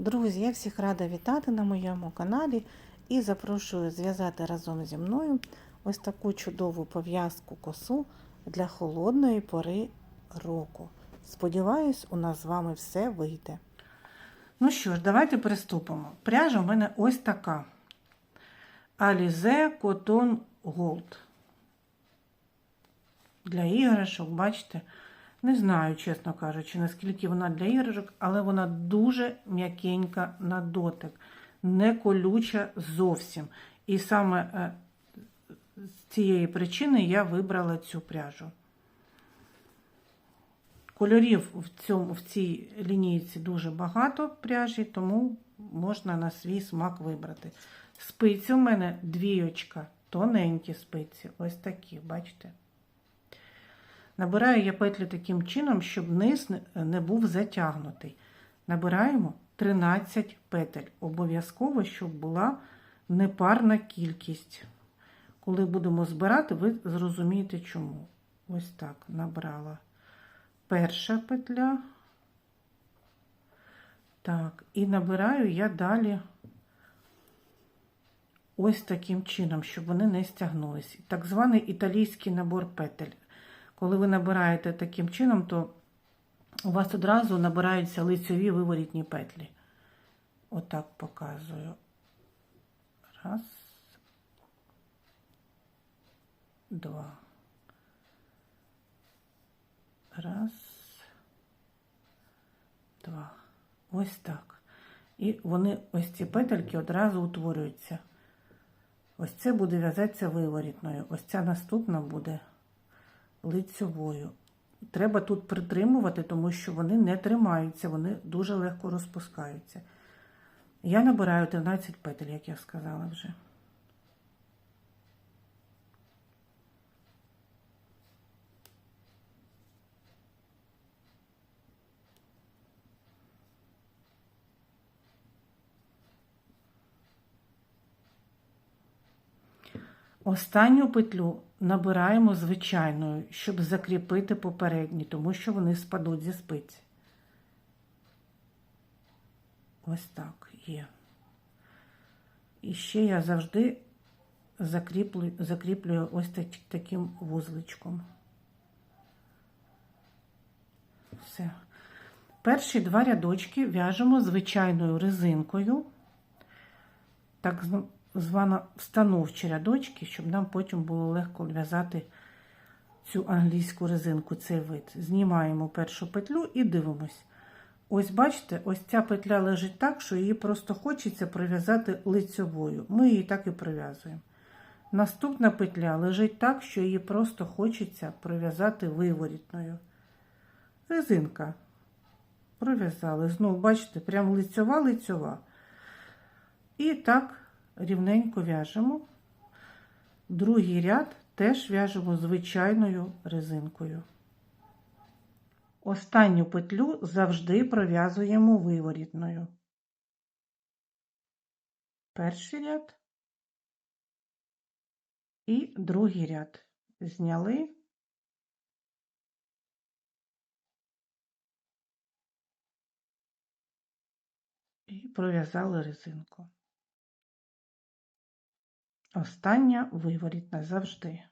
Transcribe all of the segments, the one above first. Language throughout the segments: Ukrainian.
Друзі, я всіх рада вітати на моєму каналі і запрошую зв'язати разом зі мною ось таку чудову пов'язку косу для холодної пори року. Сподіваюсь, у нас з вами все вийде. Ну що ж, давайте приступимо. Пряжа в мене ось така. Alize Cotton Gold. Для іграшок, бачите, не знаю, чесно кажучи, наскільки вона для іграшок, але вона дуже м'якенька на дотик, не колюча зовсім. І саме е, з цієї причини я вибрала цю пряжу. Кольорів в, цьому, в цій лінійці дуже багато пряжі, тому можна на свій смак вибрати. Спиці у мене двійочка, тоненькі спиці, ось такі, бачите? Набираю я петлю таким чином, щоб низ не був затягнутий. Набираємо 13 петель. Обов'язково, щоб була непарна кількість. Коли будемо збирати, ви зрозумієте чому. Ось так набрала перша петля. Так, і набираю я далі ось таким чином, щоб вони не стягнулись. Так званий італійський набор петель. Коли ви набираєте таким чином, то у вас одразу набираються лицьові виворітні петлі. Отак показую. Раз. Два. Раз. Два. Ось так. І вони, ось ці петельки одразу утворюються. Ось це буде в'язатися виворітною. Ось ця наступна буде лицьовою. Треба тут притримувати, тому що вони не тримаються, вони дуже легко розпускаються. Я набираю 13 петель, як я сказала вже. Останню петлю набираємо звичайною, щоб закріпити попередні, тому що вони спадуть зі спиці. Ось так є. І ще я завжди закріплюю, закріплюю ось так, таким вузличком. Все. Перші два рядочки в'яжемо звичайною резинкою. Так звана встановчі рядочки, щоб нам потім було легко в'язати цю англійську резинку, цей вид. Знімаємо першу петлю і дивимось. Ось, бачите, ось ця петля лежить так, що її просто хочеться прив'язати лицьовою. Ми її так і прив'язуємо. Наступна петля лежить так, що її просто хочеться прив'язати виворітною. Резинка. Пров'язали. Знову, бачите, прям лицьова лицьова. І так рівненько в'яжемо. Другий ряд теж в'яжемо звичайною резинкою. Останню петлю завжди пров'язуємо виворітною. Перший ряд і другий ряд. Зняли. І пров'язали резинку. Остання виворітна завжди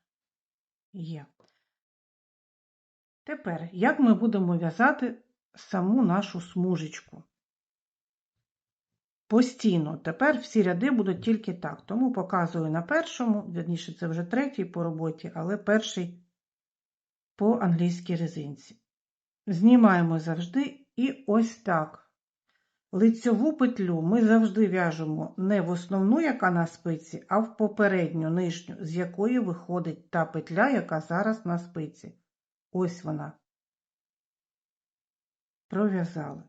є. Тепер, як ми будемо в'язати саму нашу смужечку? Постійно, тепер всі ряди будуть тільки так. Тому показую на першому, вірніше, це вже третій по роботі, але перший по англійській резинці. Знімаємо завжди і ось так. Лицьову петлю ми завжди в'яжемо не в основну, яка на спиці, а в попередню нижню, з якої виходить та петля, яка зараз на спиці. Ось вона. Пров'язали.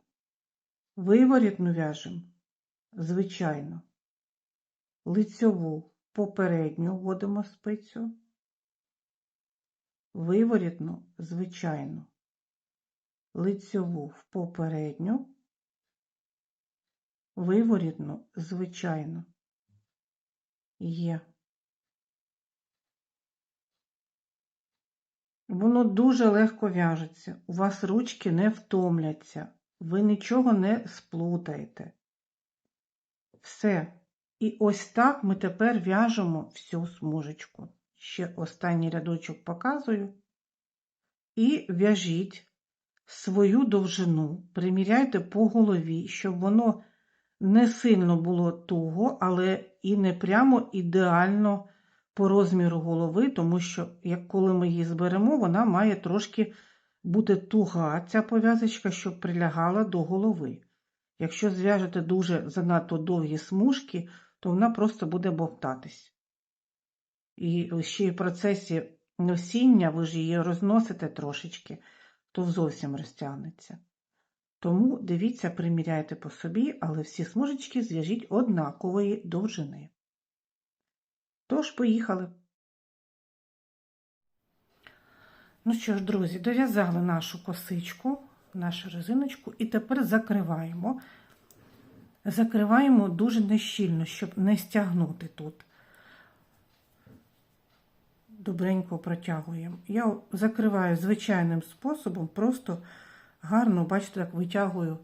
Виворітну в'яжемо, звичайно. Лицьову попередню вводимо спицю. Виворітну, звичайно. Лицьову в попередню виворітну, звичайно, є. Воно дуже легко в'яжеться, у вас ручки не втомляться, ви нічого не сплутаєте. Все. І ось так ми тепер в'яжемо всю смужечку. Ще останній рядочок показую. І в'яжіть свою довжину, приміряйте по голові, щоб воно не сильно було туго, але і не прямо ідеально по розміру голови, тому що, як коли ми її зберемо, вона має трошки бути туга, ця пов'язочка, щоб прилягала до голови. Якщо зв'яжете дуже занадто довгі смужки, то вона просто буде бовтатись. І ще в процесі носіння ви ж її розносите трошечки, то зовсім розтягнеться. Тому дивіться, приміряйте по собі, але всі смужечки зв'яжіть однакової довжини. Тож, поїхали. Ну що ж, друзі, дов'язали нашу косичку, нашу резиночку, і тепер закриваємо. Закриваємо дуже нещільно, щоб не стягнути тут. Добренько протягуємо. Я закриваю звичайним способом, просто гарно, бачите, так витягую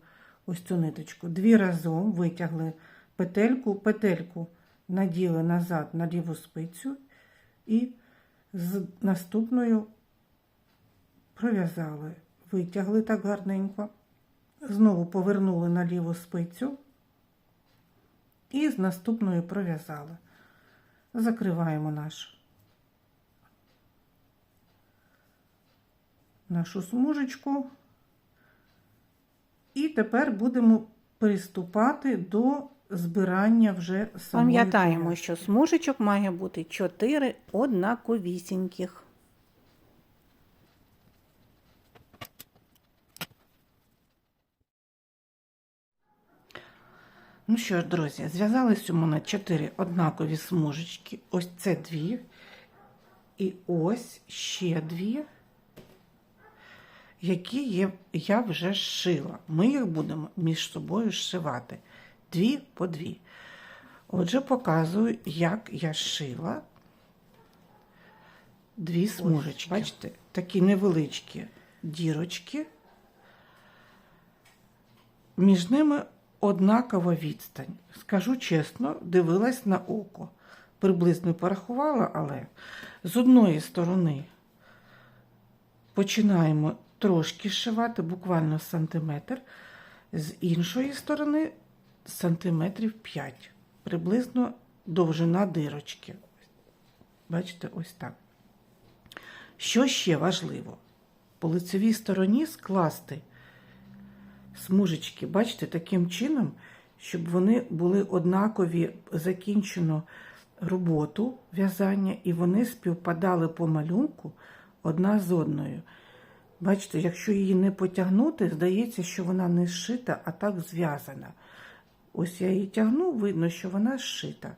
ось цю ниточку. Дві разом витягли петельку, петельку наділи назад на ліву спицю і з наступною пров'язали, витягли так гарненько, знову повернули на ліву спицю і з наступною пров'язали. Закриваємо наш, нашу смужечку. І тепер будемо приступати до збирання вже самої Пам'ятаємо, що смужечок має бути 4 однаковісіньких. Ну що ж, друзі, зв'язались у мене чотири однакові смужечки. Ось це дві. І ось ще дві, які є, я вже зшила. Ми їх будемо між собою зшивати. Дві по дві. Отже, показую, як я шила дві смужечки. Бачите, такі невеличкі дірочки. Між ними однакова відстань. Скажу чесно, дивилась на око. Приблизно порахувала, але з одної сторони починаємо трошки зшивати, буквально сантиметр, з іншої сторони сантиметрів 5. Приблизно довжина дирочки. Бачите, ось так. Що ще важливо? По лицевій стороні скласти смужечки, бачите, таким чином, щоб вони були однакові, закінчено роботу в'язання, і вони співпадали по малюнку одна з одною. Бачите, якщо її не потягнути, здається, що вона не зшита, а так зв'язана. Ось я її тягну, видно, що вона зшита.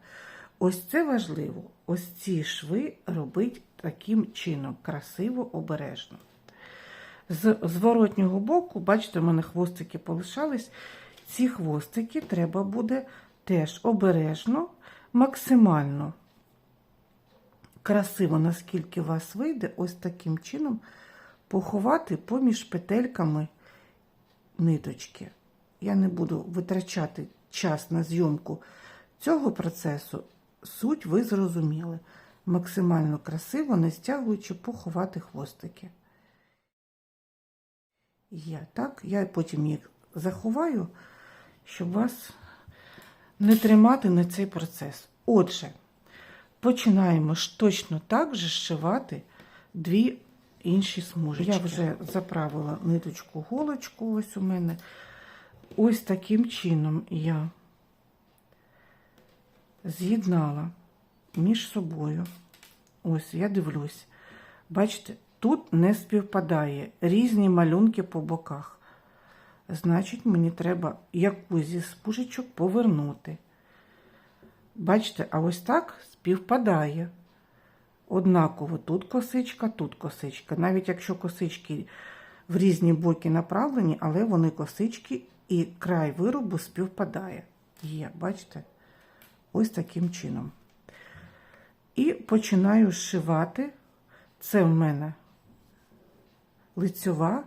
Ось це важливо. Ось ці шви робить таким чином, красиво, обережно. З зворотнього боку, бачите, в мене хвостики полишались. Ці хвостики треба буде теж обережно, максимально красиво, наскільки вас вийде, ось таким чином поховати поміж петельками ниточки. Я не буду витрачати час на зйомку цього процесу. Суть ви зрозуміли. Максимально красиво, не стягуючи, поховати хвостики. Я так, я потім їх заховаю, щоб вас не тримати на цей процес. Отже, починаємо ж точно так же зшивати дві інші смужечки. Я вже заправила ниточку голочку, ось у мене. Ось таким чином я з'єднала між собою. Ось, я дивлюсь. Бачите, тут не співпадає різні малюнки по боках. Значить, мені треба якусь зі спужечок повернути. Бачите, а ось так співпадає. Однаково тут косичка, тут косичка. Навіть якщо косички в різні боки направлені, але вони косички і край виробу співпадає. Є, бачите? Ось таким чином. І починаю зшивати. Це в мене лицьова.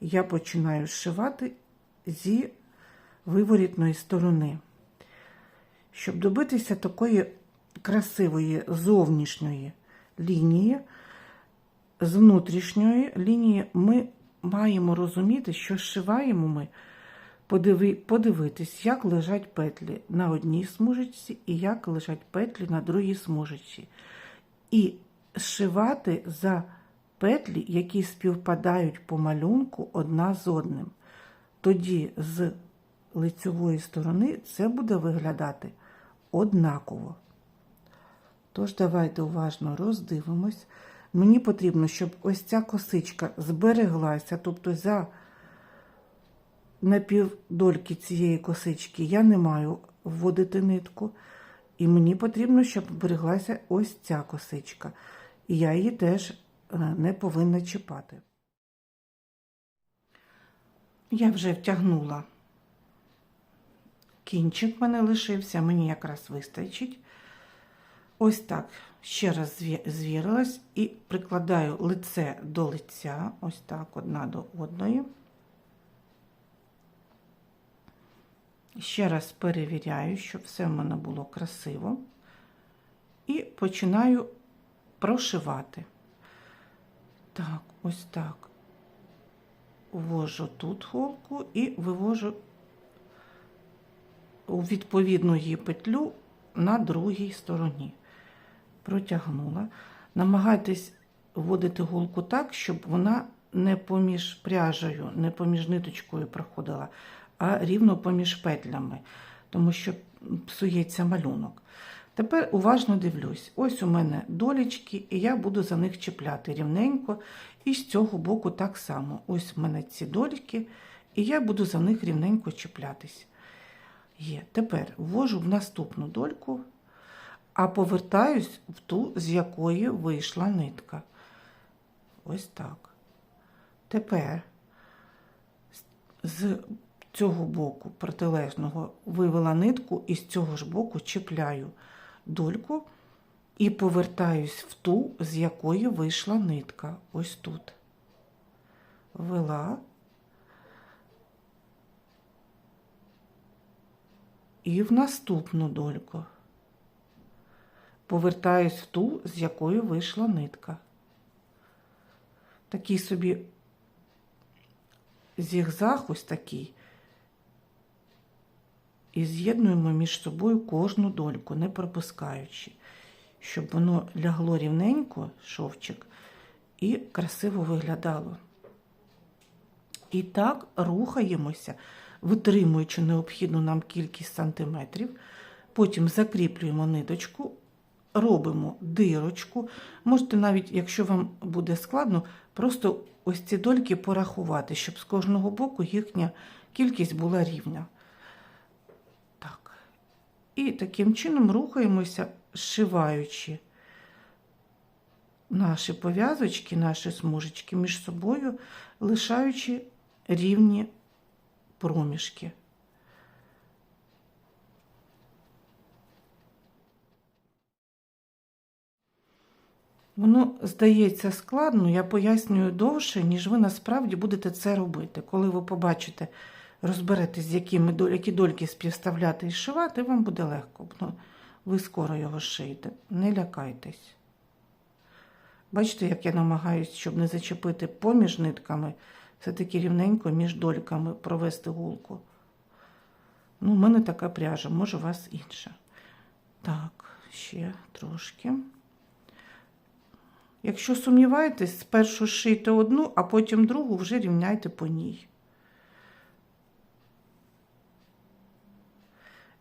Я починаю зшивати зі виворітної сторони. Щоб добитися такої красивої зовнішньої лінії, з внутрішньої лінії ми маємо розуміти, що зшиваємо ми подиви, подивитись, як лежать петлі на одній смужечці і як лежать петлі на другій смужечці. І зшивати за петлі, які співпадають по малюнку одна з одним. Тоді з лицевої сторони це буде виглядати однаково. Тож, давайте уважно роздивимось. Мені потрібно, щоб ось ця косичка збереглася, тобто за напівдольки цієї косички я не маю вводити нитку. І мені потрібно, щоб збереглася ось ця косичка. І я її теж е, не повинна чіпати. Я вже втягнула кінчик мене лишився, мені якраз вистачить. Ось так ще раз звірилась і прикладаю лице до лиця, ось так, одна до одної. Ще раз перевіряю, щоб все в мене було красиво. І починаю прошивати. Так, ось так. Ввожу тут голку і вивожу у відповідну її петлю на другій стороні. Протягнула. Намагайтесь вводити голку так, щоб вона не поміж пряжею, не поміж ниточкою проходила, а рівно поміж петлями, тому що псується малюнок. Тепер уважно дивлюсь. Ось у мене долічки, і я буду за них чіпляти рівненько. І з цього боку так само. Ось у мене ці доліки, і я буду за них рівненько чіплятись. Є. Тепер ввожу в наступну дольку, а повертаюсь в ту, з якої вийшла нитка. Ось так. Тепер з цього боку протилежного вивела нитку і з цього ж боку чіпляю дольку і повертаюсь в ту, з якої вийшла нитка. Ось тут. Вела. І в наступну дольку. Повертаюсь в ту, з якої вийшла нитка. Такий собі зігзаг ось такий. І з'єднуємо між собою кожну дольку, не пропускаючи, щоб воно лягло рівненько, шовчик, і красиво виглядало. І так рухаємося, витримуючи необхідну нам кількість сантиметрів. Потім закріплюємо ниточку, робимо дирочку. Можете навіть, якщо вам буде складно, просто ось ці дольки порахувати, щоб з кожного боку їхня кількість була рівня. Так. І таким чином рухаємося, зшиваючи наші пов'язочки, наші смужечки між собою, лишаючи рівні проміжки. Воно здається складно, я пояснюю довше, ніж ви насправді будете це робити. Коли ви побачите, розберетесь, якими які дольки співставляти і зшивати, вам буде легко. Ну, ви скоро його шиєте. Не лякайтесь. Бачите, як я намагаюся, щоб не зачепити поміж нитками, все-таки рівненько між дольками провести гулку. Ну, у мене така пряжа, може, у вас інша. Так, ще трошки. Якщо сумніваєтесь, спершу шийте одну, а потім другу вже рівняйте по ній.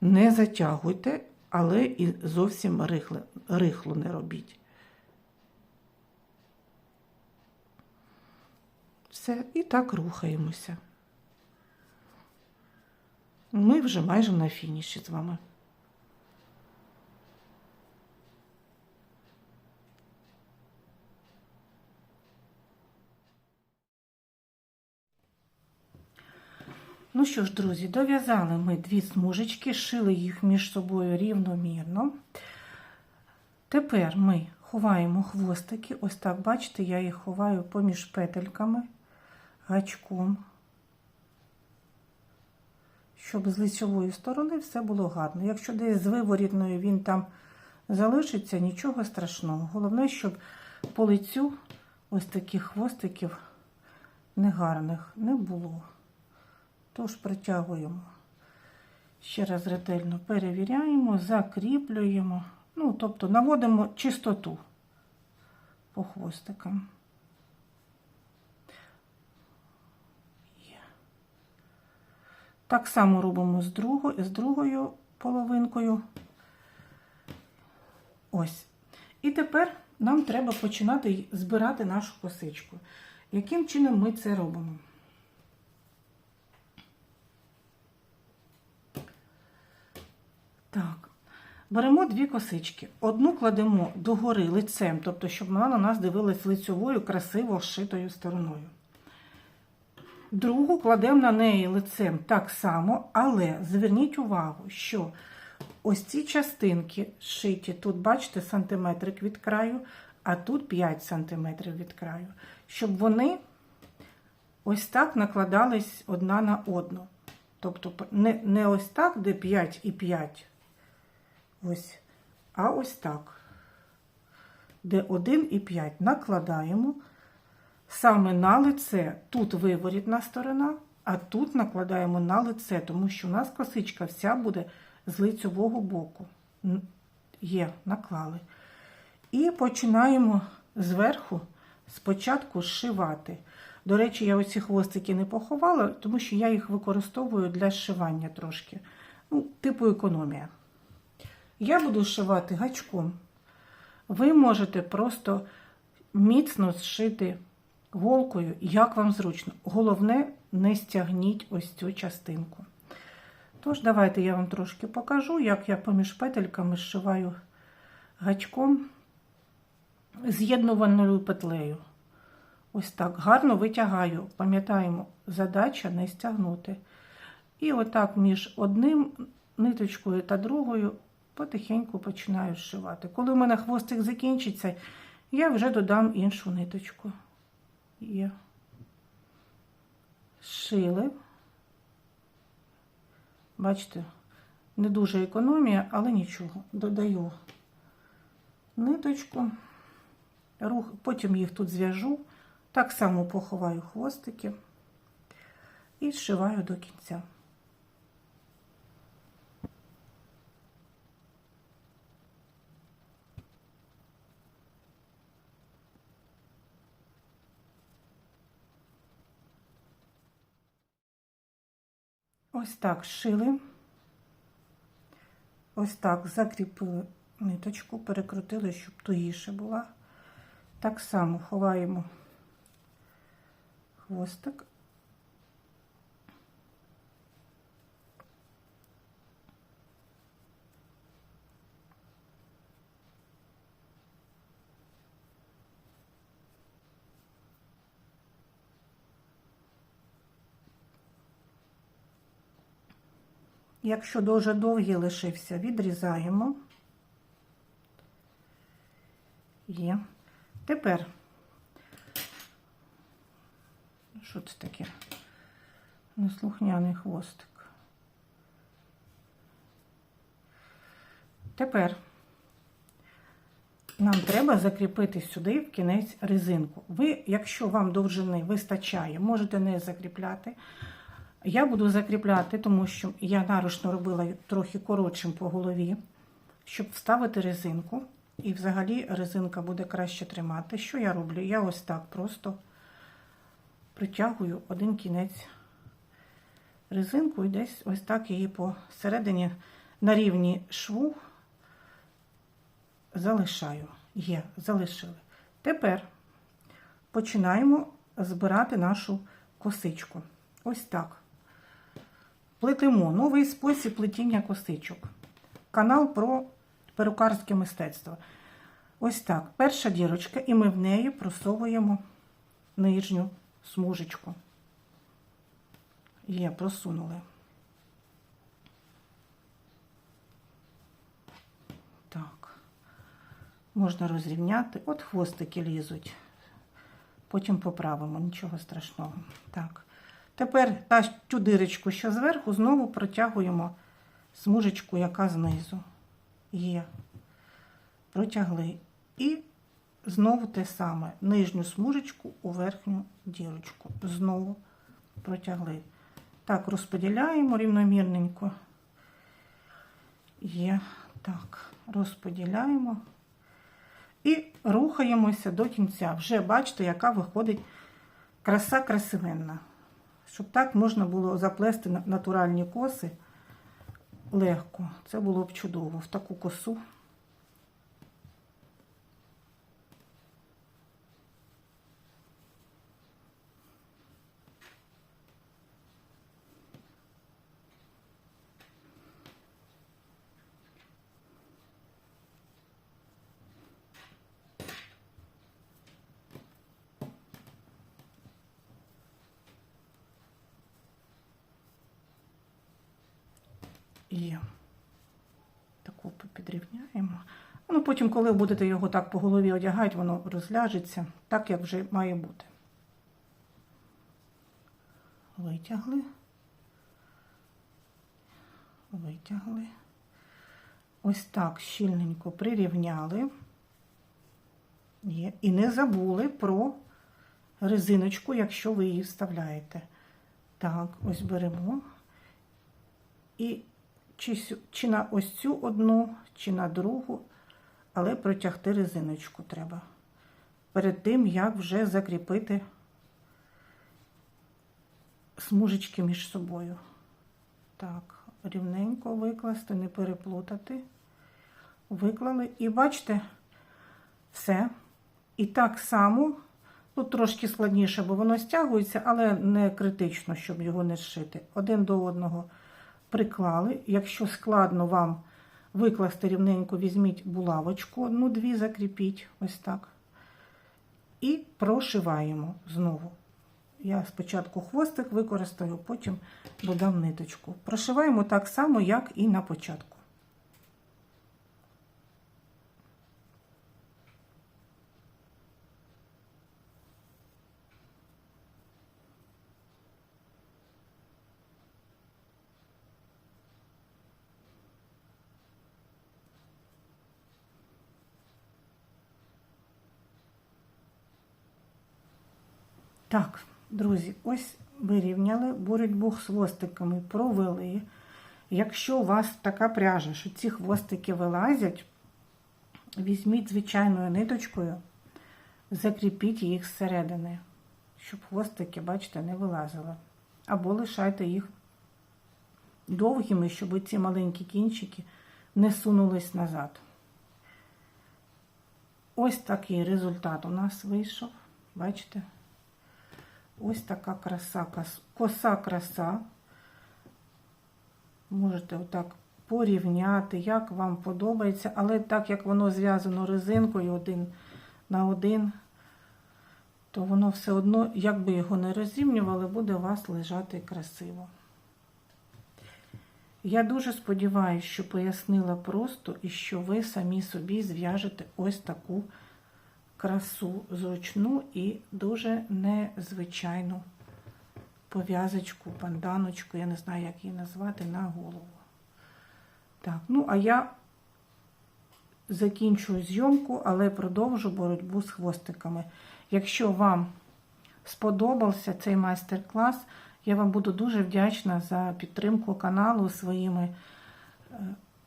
Не затягуйте, але і зовсім рихле, рихло не робіть. Все, і так рухаємося. Ми вже майже на фініші з вами. Ну що ж, друзі, дов'язали ми дві смужечки, шили їх між собою рівномірно. Тепер ми ховаємо хвостики. Ось так, бачите, я їх ховаю поміж петельками, гачком, щоб з лицьової сторони все було гарно. Якщо десь з виворітною він там залишиться, нічого страшного. Головне, щоб по лицю ось таких хвостиків негарних не було. Тож притягуємо. Ще раз ретельно перевіряємо, закріплюємо. Ну, тобто наводимо чистоту по хвостикам. Так само робимо з, друго, з другою половинкою. Ось. І тепер нам треба починати збирати нашу косичку. Яким чином ми це робимо? Так. Беремо дві косички. Одну кладемо догори лицем, тобто, щоб вона на нас дивилась лицьовою, красиво зшитою стороною. Другу кладемо на неї лицем так само, але зверніть увагу, що ось ці частинки зшиті, тут, бачите, сантиметрик від краю, а тут 5 сантиметрів від краю, щоб вони ось так накладались одна на одну. Тобто не, не ось так, де 5 і 5, ось, а ось так, де 1 і 5 накладаємо саме на лице. Тут виворітна сторона, а тут накладаємо на лице, тому що у нас косичка вся буде з лицьового боку. Є, наклали. І починаємо зверху спочатку зшивати. До речі, я оці хвостики не поховала, тому що я їх використовую для зшивання трошки. Ну, типу економія. Я буду зшивати гачком. Ви можете просто міцно зшити голкою, як вам зручно. Головне, не стягніть ось цю частинку. Тож, давайте я вам трошки покажу, як я поміж петельками зшиваю гачком з'єднувальною петлею. Ось так гарно витягаю. Пам'ятаємо, задача не стягнути. І отак між одним ниточкою та другою потихеньку починаю зшивати. Коли у мене хвостик закінчиться, я вже додам іншу ниточку. Є. Шили. Бачите, не дуже економія, але нічого. Додаю ниточку, рух, потім їх тут зв'яжу, так само поховаю хвостики і зшиваю до кінця. Ось так шили. Ось так закріпили ниточку, перекрутили, щоб тугіше була. Так само ховаємо хвостик. Якщо дуже довгий лишився, відрізаємо. Є. Тепер, що це таке? Неслухняний хвостик. Тепер нам треба закріпити сюди в кінець резинку. Ви, якщо вам довжини вистачає, можете не закріпляти. Я буду закріпляти, тому що я наручно робила трохи коротшим по голові, щоб вставити резинку. І взагалі резинка буде краще тримати. Що я роблю? Я ось так просто притягую один кінець резинку і десь ось так її посередині на рівні шву залишаю. Є, залишили. Тепер починаємо збирати нашу косичку. Ось так. Плетемо новий спосіб плетіння косичок. Канал про перукарське мистецтво. Ось так. Перша дірочка, і ми в неї просовуємо нижню смужечку. Є, просунули. Так. Можна розрівняти. От хвостики лізуть. Потім поправимо, нічого страшного. Так. Тепер та цю дирочку, що зверху, знову протягуємо смужечку, яка знизу є. Протягли. І знову те саме. Нижню смужечку у верхню дірочку. Знову протягли. Так, розподіляємо рівномірненько. Є. Так, розподіляємо. І рухаємося до кінця. Вже бачите, яка виходить краса красивенна. Щоб так можна було заплести на- натуральні коси легко. Це було б чудово. В таку косу. І таку підрівняємо. Ну, потім, коли будете його так по голові одягати, воно розляжеться, так як вже має бути. Витягли. Витягли. Ось так щільненько прирівняли. І не забули про резиночку, якщо ви її вставляєте. Так, ось беремо. І чи, чи на ось цю одну, чи на другу, але протягти резиночку треба. Перед тим, як вже закріпити смужечки між собою. Так, рівненько викласти, не переплутати. Виклали. І бачите, все. І так само, тут трошки складніше, бо воно стягується, але не критично, щоб його не зшити. Один до одного приклали. Якщо складно вам викласти рівненько, візьміть булавочку, одну-дві закріпіть, ось так. І прошиваємо знову. Я спочатку хвостик використаю, потім додам ниточку. Прошиваємо так само, як і на початку. Так, друзі, ось вирівняли, боротьбу з хвостиками провели. Якщо у вас така пряжа, що ці хвостики вилазять, візьміть звичайною ниточкою, закріпіть їх зсередини, щоб хвостики, бачите, не вилазили. Або лишайте їх довгими, щоб ці маленькі кінчики не сунулись назад. Ось такий результат у нас вийшов. Бачите? Ось така краса, коса краса. Можете отак порівняти, як вам подобається, але так як воно зв'язано резинкою один на один, то воно все одно, як би його не розрівнювали, буде у вас лежати красиво. Я дуже сподіваюся, що пояснила просто і що ви самі собі зв'яжете ось таку красу зручну і дуже незвичайну пов'язочку, банданочку, я не знаю, як її назвати, на голову. Так, ну а я закінчую зйомку, але продовжу боротьбу з хвостиками. Якщо вам сподобався цей майстер-клас, я вам буду дуже вдячна за підтримку каналу своїми е,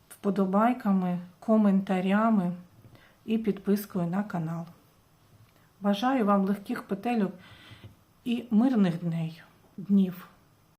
вподобайками, коментарями і підпискою на канал. Бажаю вам легких петельок і мирних днів.